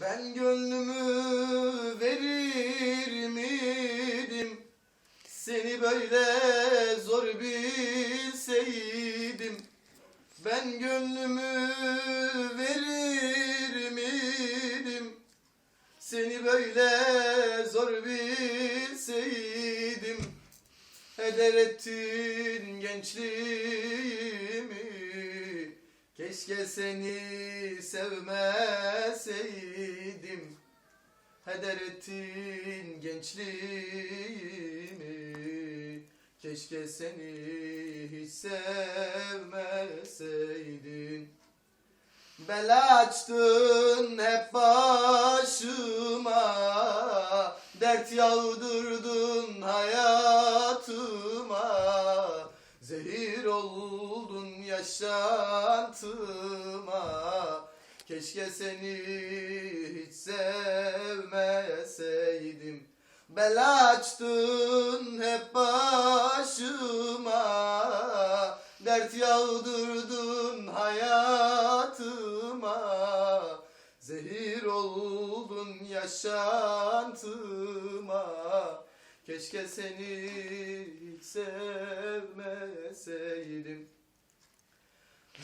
Ben gönlümü verir miydim? Seni böyle zor bilseydim. Ben gönlümü verir miydim? Seni böyle zor bilseydim. Heder ettin gençliğimi Keşke seni sevmeseydim. Heder ettin gençliğimi. Keşke seni hiç sevmeseydim. Bela açtın hep başıma. Dert yağdırdın hayatıma. Zehir oldun yaşantıma. Keşke seni hiç sevmeseydim. Bela açtın hep başıma. Dert yağdırdın hayatıma. Zehir oldun yaşantıma Keşke seni hiç sevmeseydim.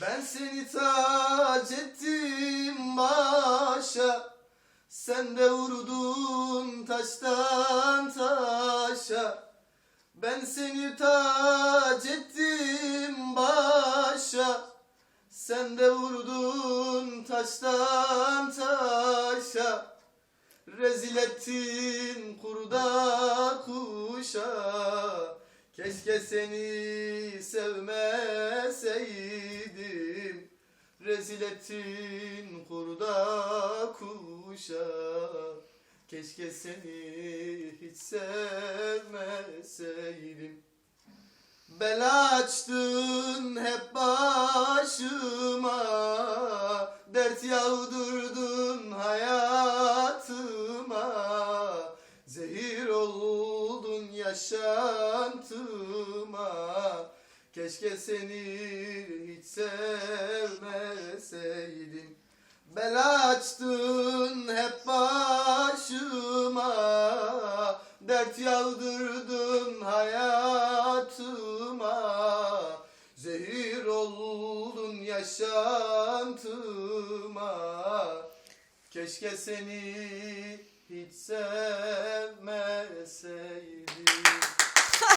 Ben seni tac ettim başa. Sen de vurdun taştan taşa. Ben seni tac ettim başa. Sen de vurdun taştan taşa Rezil ettin kurda kuşa. Keşke seni sevmeseydim. Rezil ettin kurda kuşa. Keşke seni hiç sevmeseydim. Bela açtın hep başıma. Dert yağdırdın hayatıma yaşantıma. Keşke seni hiç sevmeseydim. Bela açtın hep başıma. Dert yağdırdın hayatıma. Zehir oldun yaşantıma. Keşke seni hiç sevmeseydim